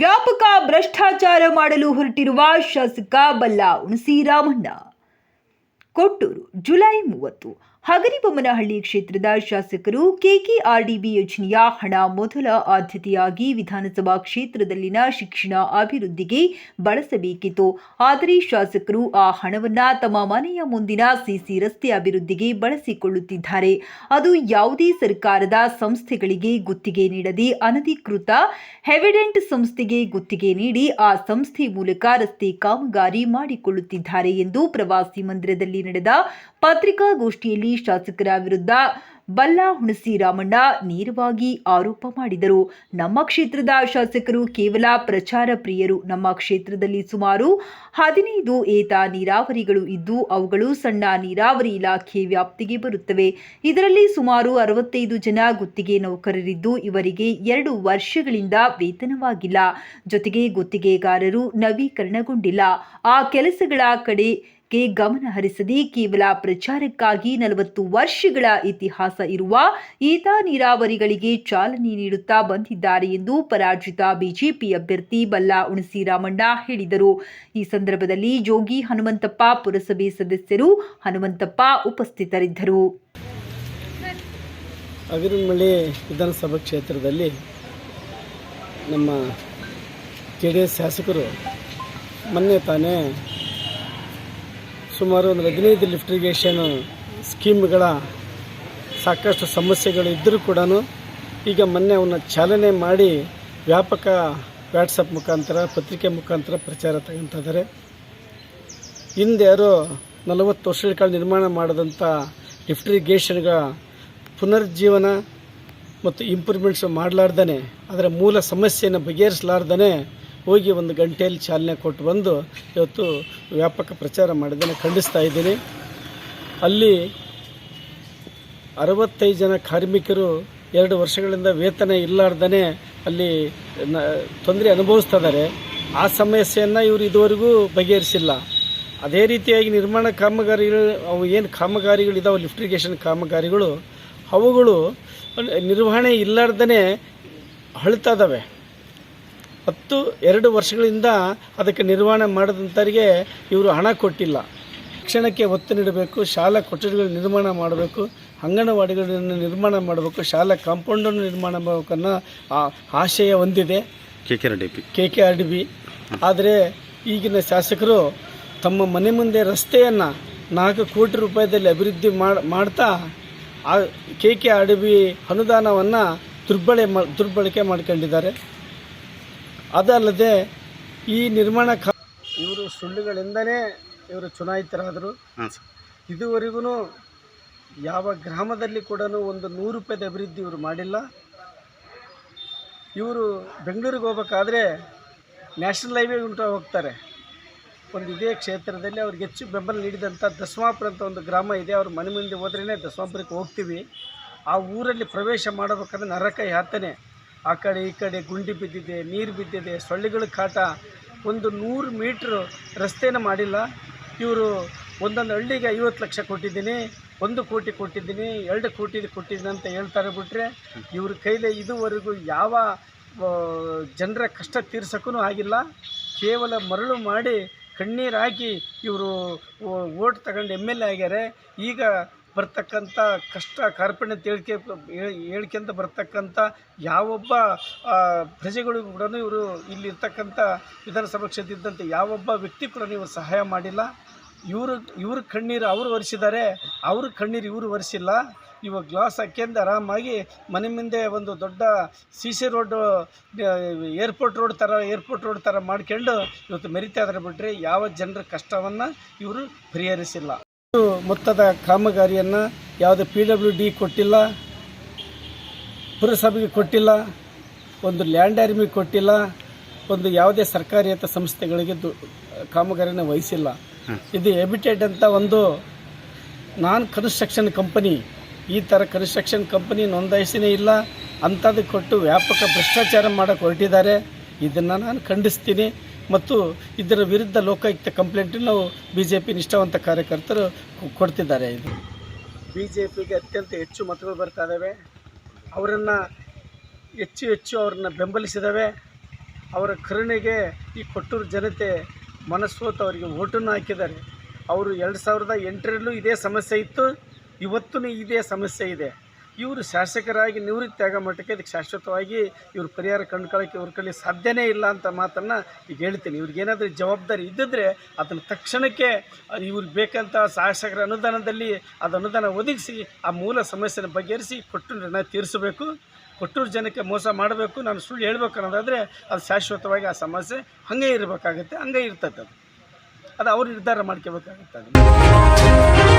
ವ್ಯಾಪಕ ಭ್ರಷ್ಟಾಚಾರ ಮಾಡಲು ಹೊರಟಿರುವ ಶಾಸಕ ಬಲ್ಲ ಹುಣಸಿ ರಾಮಣ್ಣ ಕೊಟ್ಟೂರು ಜುಲೈ ಮೂವತ್ತು. ಹಗರಿಬೊಮ್ಮನಹಳ್ಳಿ ಕ್ಷೇತ್ರದ ಶಾಸಕರು ಕೆಕೆಆರ್ಡಿಬಿ ಯೋಜನೆಯ ಹಣ ಮೊದಲ ಆದ್ಯತೆಯಾಗಿ ವಿಧಾನಸಭಾ ಕ್ಷೇತ್ರದಲ್ಲಿನ ಶಿಕ್ಷಣ ಅಭಿವೃದ್ಧಿಗೆ ಬಳಸಬೇಕಿತ್ತು. ಆದರೆ ಶಾಸಕರು ಆ ಹಣವನ್ನು ತಮ್ಮ ಮನೆಯ ಮುಂದಿನ ಸಿಸಿ ರಸ್ತೆ ಅಭಿವೃದ್ಧಿಗೆ ಬಳಸಿಕೊಳ್ಳುತ್ತಿದ್ದಾರೆ. ಅದು ಯಾವುದೇ ಸರ್ಕಾರದ ಸಂಸ್ಥೆಗಳಿಗೆ ಗುತ್ತಿಗೆ ನೀಡದೆ ಅನಧಿಕೃತ ಹೆವಿಡೆಂಟ್ ಸಂಸ್ಥೆಗೆ ಗುತ್ತಿಗೆ ನೀಡಿ ಆ ಸಂಸ್ಥೆ ಮೂಲಕ ರಸ್ತೆ ಕಾಮಗಾರಿ ಮಾಡಿಕೊಳ್ಳುತ್ತಿದ್ದಾರೆ ಎಂದು ಪ್ರವಾಸಿ ಮಂದಿರದಲ್ಲಿ ನಡೆದ ಪತ್ರಿಕಾಗೋಷ್ಠಿಯಲ್ಲಿ ಶಾಸಕರ ವಿರುದ್ಧ ಬಲ್ಲ ಹುಣಸಿರಾಮಣ್ಣ ನೇರವಾಗಿ ಆರೋಪ ಮಾಡಿದರು. ನಮ್ಮ ಕ್ಷೇತ್ರದ ಶಾಸಕರು ಕೇವಲ ಪ್ರಚಾರ ಪ್ರಿಯರು. ನಮ್ಮ ಕ್ಷೇತ್ರದಲ್ಲಿ ಸುಮಾರು ಹದಿನೈದು ಏತ ನೀರಾವರಿಗಳು ಇದ್ದು, ಅವುಗಳು ಸಣ್ಣ ನೀರಾವರಿ ಇಲಾಖೆ ವ್ಯಾಪ್ತಿಗೆ ಬರುತ್ತವೆ. ಇದರಲ್ಲಿ ಸುಮಾರು ಅರವತ್ತೈದು ಜನ ಗುತ್ತಿಗೆ ನೌಕರರಿದ್ದು, ಇವರಿಗೆ ಎರಡು ವರ್ಷಗಳಿಂದ ವೇತನವಾಗಿಲ್ಲ. ಜೊತೆಗೆ ಗುತ್ತಿಗೆಗಾರರು ನವೀಕರಣಗೊಂಡಿಲ್ಲ. ಆ ಕೆಲಸಗಳ ಕಡೆ ಗೆ ಗಮನ ಹರಿಸದೆ ಕೇವಲ ಪ್ರಚಾರಕ್ಕಾಗಿ ನಲವತ್ತು ವರ್ಷಗಳ ಇತಿಹಾಸ ಇರುವ ಈತ ನೀರಾವರಿಗಳಿಗೆ ಚಾಲನೆ ನೀಡುತ್ತಾ ಬಂದಿದ್ದಾರೆ ಎಂದು ಪರಾಜಿತ ಬಿಜೆಪಿ ಅಭ್ಯರ್ಥಿ ಬಲ್ಲಾ ಉಣಸಿ ರಾಮಣ್ಣ ಹೇಳಿದರು. ಈ ಸಂದರ್ಭದಲ್ಲಿ ಜೋಗಿ ಹನುಮಂತಪ್ಪ ಪುರಸಭೆ ಸದಸ್ಯರು ಹನುಮಂತಪ್ಪ ಉಪಸ್ಥಿತರಿದ್ದರು. ವಿಧಾನಸಭಾ ಕ್ಷೇತ್ರದಲ್ಲಿ ನಮ್ಮ ಜೆ ಡಿ ಎಸ್ ಶಾಸಕರು ಮೊನ್ನೆ ತಾನೇ ಸುಮಾರು ಒಂದು ಹದಿನೈದು ಲಿಫ್ಟ್ ಇರಿಗೇಷನ್ ಸ್ಕೀಮ್ಗಳ ಸಾಕಷ್ಟು ಸಮಸ್ಯೆಗಳು ಇದ್ದರೂ ಕೂಡ ಈಗ ಮೊನ್ನೆ ಅವನ್ನ ಚಾಲನೆ ಮಾಡಿ ವ್ಯಾಪಕ ವ್ಯಾಟ್ಸಪ್ ಮುಖಾಂತರ, ಪತ್ರಿಕೆ ಮುಖಾಂತರ ಪ್ರಚಾರ ತಗೊಂತ ಇದ್ದಾರೆ. ಹಿಂದೆ ಯಾರೋ ನಲವತ್ತು ವರ್ಷಗಳ ಕಾಲ ನಿರ್ಮಾಣ ಮಾಡಿದಂಥ ಲಿಫ್ಟ್ ಇರಿಗೇಷನ್ಗಳ ಪುನರ್ಜೀವನ ಮತ್ತು ಇಂಪ್ರೂವ್ಮೆಂಟ್ಸ್ ಮಾಡಲಾರ್ದೇ ಅದರ ಮೂಲ ಸಮಸ್ಯೆಯನ್ನು ಬಗೆಹರಿಸಲಾರ್ದೇ ಹೋಗಿ ಒಂದು ಗಂಟೆಯಲ್ಲಿ ಚಾಲನೆ ಕೊಟ್ಟು ಬಂದು ಇವತ್ತು ವ್ಯಾಪಕ ಪ್ರಚಾರ ಮಾಡಿದ್ದನ್ನು ಖಂಡಿಸ್ತಾ ಇದ್ದೀನಿ. ಅಲ್ಲಿ ಅರವತ್ತೈದು ಜನ ಕಾರ್ಮಿಕರು ಎರಡು ವರ್ಷಗಳಿಂದ ವೇತನ ಇಲ್ಲಾರ್ದೇ ಅಲ್ಲಿ ತೊಂದರೆ ಅನುಭವಿಸ್ತಾ ಇದ್ದಾರೆ. ಆ ಸಮಸ್ಯೆಯನ್ನು ಇವರು ಇದುವರೆಗೂ ಬಗೆಹರಿಸಿಲ್ಲ. ಅದೇ ರೀತಿಯಾಗಿ ನಿರ್ಮಾಣ ಕಾಮಗಾರಿಗಳು, ಅವು ಏನು ಕಾಮಗಾರಿಗಳಿದಾವೆ ಲಿಫ್ಟ್ರಿಗೇಷನ್ ಕಾಮಗಾರಿಗಳು, ಅವುಗಳು ನಿರ್ವಹಣೆ ಇಲ್ಲಾರ್ದೇ ಇದ್ದಾವೆ ಹತ್ತು ಎರಡು ವರ್ಷಗಳಿಂದ ಅದಕ್ಕೆ ನಿರ್ವಹಣೆ ಮಾಡಿದಂಥವರಿಗೆ ಇವರು ಹಣ ಕೊಟ್ಟಿಲ್ಲ. ಶಿಕ್ಷಣಕ್ಕೆ ಒತ್ತು ನೀಡಬೇಕು ಶಾಲಾ ಕೊಠಡಿಗಳ ನಿರ್ಮಾಣ ಮಾಡಬೇಕು ಅಂಗನವಾಡಿಗಳನ್ನು ನಿರ್ಮಾಣ ಮಾಡಬೇಕು ಶಾಲಾ ಕಾಂಪೌಂಡನ್ನು ನಿರ್ಮಾಣ ಮಾಡಬೇಕನ್ನೋ ಆ ಆಶಯ ಹೊಂದಿದೆ. K K Reddy P K K R D B ಆದರೆ ಈಗಿನ ಶಾಸಕರು ತಮ್ಮ ಮನೆ ಮುಂದೆ ರಸ್ತೆಯನ್ನು ನಾಲ್ಕು ಕೋಟಿ ರೂಪಾಯಿದಲ್ಲಿ ಅಭಿವೃದ್ಧಿ ಮಾಡ್ ಮಾಡ್ತಾ ಆ K K R D B ಅನುದಾನವನ್ನು ದುರ್ಬಳೆ ಮಾ ದುರ್ಬಳಕೆ ಮಾಡ್ಕೊಂಡಿದ್ದಾರೆ. ಅದಲ್ಲದೆ ಈ ನಿರ್ಮಾಣ ಕಾ ಇವರು ಸುಳ್ಳುಗಳಿಂದನೇ ಇವರು ಚುನಾಯಿತರಾದರು. ಹಾಂ ಇದುವರೆಗೂ ಯಾವ ಗ್ರಾಮದಲ್ಲಿ ಕೂಡ ಒಂದು ನೂರು ರೂಪಾಯಿದ ಅಭಿವೃದ್ಧಿ ಇವರು ಮಾಡಿಲ್ಲ. ಇವರು ಬೆಂಗಳೂರಿಗೆ ಹೋಗ್ಬೇಕಾದ್ರೆ ನ್ಯಾಷನಲ್ ಹೈವೇ ಉಂಟು ಹೋಗ್ತಾರೆ. ಒಂದು ಇದೇ ಕ್ಷೇತ್ರದಲ್ಲಿ ಅವ್ರಿಗೆ ಹೆಚ್ಚು ಬೆಂಬಲ ನೀಡಿದಂಥ ದಸಮಾಪುರ ಅಂತ ಒಂದು ಗ್ರಾಮ ಇದೆ. ಅವ್ರ ಮನೆ ಮುಂದೆ ಹೋದ್ರೇ ದಸಮಾಪುರಕ್ಕೆ ಹೋಗ್ತೀವಿ. ಆ ಊರಲ್ಲಿ ಪ್ರವೇಶ ಮಾಡಬೇಕಾದ್ರೆ ನರಕ ಯಾತನೆ. ಆ ಕಡೆ ಈ ಕಡೆ ಗುಂಡಿ ಬಿದ್ದಿದೆ, ನೀರು ಬಿದ್ದಿದೆ, ಸೊಳ್ಳೆಗಳ ಕಾಟ. ಒಂದು ನೂರು ಮೀಟ್ರ್ ರಸ್ತೆನ ಮಾಡಿಲ್ಲ. ಇವರು ಒಂದೊಂದು ಹಳ್ಳಿಗೆ ಐವತ್ತು ಲಕ್ಷ ಕೊಟ್ಟಿದ್ದೀನಿ, ಒಂದು ಕೋಟಿ ಕೊಟ್ಟಿದ್ದೀನಿ, ಎರಡು ಕೋಟಿ ಕೊಟ್ಟಿದ್ದೀನಿ ಅಂತ ಹೇಳ್ತಾರೆ ಬಿಟ್ಟರೆ ಇವ್ರ ಕೈಲೇ ಇದುವರೆಗೂ ಯಾವ ಜನರ ಕಷ್ಟ ತೀರ್ಸೋಕ್ಕೂ ಆಗಿಲ್ಲ. ಕೇವಲ ಮರಳು ಮಾಡಿ ಕಣ್ಣೀರು ಹಾಕಿ ಇವರು ಓಟ್ ತಗೊಂಡು ಎಂ ಎಲ್ ಎ ಆಗ್ಯಾರೆ. ಈಗ ಬರ್ತಕ್ಕಂಥ ಕಷ್ಟ ಕಾರ್ಪಣ್ಯ ತೇಳ್ಕೆ ಹೇಳ್ಕೊಂತ ಬರ್ತಕ್ಕಂಥ ಯಾವೊಬ್ಬ ಪ್ರಜೆಗಳಿಗೂ ಕೂಡ ಇವರು ಇಲ್ಲಿರ್ತಕ್ಕಂಥ ವಿಧಾನಸಭಾ ಕ್ಷೇತ್ರ ಇದ್ದಂಥ ಯಾವೊಬ್ಬ ವ್ಯಕ್ತಿ ಕೂಡ ನೀವು ಸಹಾಯ ಮಾಡಿಲ್ಲ. ಇವರು, ಇವ್ರ ಕಣ್ಣೀರು ಅವರು ಒರೆಸಿದ್ದಾರೆ, ಅವ್ರ ಕಣ್ಣೀರು ಇವರು ಒರೆಸಿಲ್ಲ. ಇವಾಗ ಗ್ಲಾಸ್ ಹಾಕ್ಯಂದು ಆರಾಮಾಗಿ ಮನೆ ಮುಂದೆ ಒಂದು ದೊಡ್ಡ C C road airport road ಥರ, ಏರ್ಪೋರ್ಟ್ ರೋಡ್ ಥರ ಮಾಡ್ಕೊಂಡು ಇವತ್ತು ಮೆರಿತಾ ಇದ್ದಾರೆ ಬಿಟ್ಟರೆ ಯಾವ ಜನರ ಕಷ್ಟವನ್ನು ಇವರು ಪರಿಹರಿಸಿಲ್ಲ. ಮೊತ್ತದ ಕಾಮಗಾರಿಯನ್ನು ಯಾವುದೇ ಪಿ ಡಬ್ಲ್ಯೂ ಡಿ ಕೊಟ್ಟಿಲ್ಲ ಪುರಸಭೆಗೆ ಕೊಟ್ಟಿಲ್ಲ ಒಂದು ಲ್ಯಾಂಡ್ ಆರ್ಮಿ ಕೊಟ್ಟಿಲ್ಲ ಒಂದು ಯಾವುದೇ ಸರ್ಕಾರಿಯೇತರ ಸಂಸ್ಥೆಗಳಿಗೆ ದು ಕಾಮಗಾರಿನ ವಹಿಸಿಲ್ಲ. ಇದು ಎಬಿಟೆಡ್ ಅಂತ ಒಂದು ನಾನ್ ಕನ್ಸ್ಟ್ರಕ್ಷನ್ ಕಂಪನಿ ಈ ಥರ ಕನ್ಸ್ಟ್ರಕ್ಷನ್ ಕಂಪನಿ ನೋಂದಾಯಿಸಿನೇ ಇಲ್ಲ. ಅಂಥದ್ದು ಕೊಟ್ಟು ವ್ಯಾಪಕ ಭ್ರಷ್ಟಾಚಾರ ಮಾಡೋಕ್ಕೆ ಹೊರಟಿದ್ದಾರೆ. ಇದನ್ನು ನಾನು ಖಂಡಿಸ್ತೀನಿ. ಮತ್ತು ಇದರ ವಿರುದ್ಧ ಲೋಕಾಯುಕ್ತ ಕಂಪ್ಲೇಂಟನ್ನು ನಾವು ಬಿ ಜೆ ಪಿ ನಿಷ್ಠಾವಂತ ಕಾರ್ಯಕರ್ತರು ಕೊಡ್ತಿದ್ದಾರೆ ಇದು. ಬಿ ಜೆ ಪಿಗೆ ಅತ್ಯಂತ ಹೆಚ್ಚು ಮತಗಳು ಬರ್ತಾ ಇದ್ದಾವೆ ಅವರನ್ನು ಹೆಚ್ಚು ಹೆಚ್ಚು ಅವ್ರನ್ನ ಬೆಂಬಲಿಸಿದ್ದಾವೆ ಅವರ ಕರುಣೆಗೆ ಈ ಕೊಟ್ಟೂರು ಜನತೆ ಮನಸ್ಸೋತು ಅವರಿಗೆ ಓಟನ್ನು ಹಾಕಿದ್ದಾರೆ. ಅವರು ಎರಡು ಸಾವಿರದ ಎಂಟರಲ್ಲೂ ಇದೇ ಸಮಸ್ಯೆ ಇತ್ತು. ಇವತ್ತೂ ಇದೇ ಸಮಸ್ಯೆ ಇದೆ. ಇವರು ಶಾಸಕರಾಗಿ ನಿವೃತ್ತಿ ಆಗೋ ಮಟ್ಟಕ್ಕೆ ಇದಕ್ಕೆ ಶಾಶ್ವತವಾಗಿ ಇವ್ರ ಪರಿಹಾರ ಕಂಡುಕೊಳ್ಳೋಕ್ಕೆ ಇವ್ರ ಕಲಿ ಸಾಧ್ಯನೇ ಇಲ್ಲ ಅಂತ ಮಾತನ್ನು ಈಗ ಹೇಳ್ತೀನಿ. ಇವ್ರಿಗೇನಾದರೂ ಜವಾಬ್ದಾರಿ ಇದ್ದಿದ್ರೆ ಅದನ್ನು ತಕ್ಷಣಕ್ಕೆ ಇವ್ರಿಗೆ ಬೇಕಂತ ಶಾಸಕರ ಅನುದಾನದಲ್ಲಿ ಅದು ಅನುದಾನ ಒದಗಿಸಿ ಆ ಮೂಲ ಸಮಸ್ಯೆನ ಬಗೆಹರಿಸಿ ಕೊಟ್ಟು ಋಣ ತೀರಿಸಬೇಕು. ಕೊಟ್ಟೂರು ಜನಕ್ಕೆ ಮೋಸ ಮಾಡಬೇಕು. ನಾನು ಸುಳ್ಳು ಹೇಳಬೇಕು ಅನ್ನೋದಾದರೆ ಅದು ಶಾಶ್ವತವಾಗಿ ಆ ಸಮಸ್ಯೆ ಹಾಗೆ ಇರಬೇಕಾಗುತ್ತೆ, ಹಂಗೆ ಇರ್ತದೆ ಅದು. ಅದು ಅವ್ರು ನಿರ್ಧಾರ ಮಾಡ್ಕೋಬೇಕಾಗುತ್ತೆ ಅದು.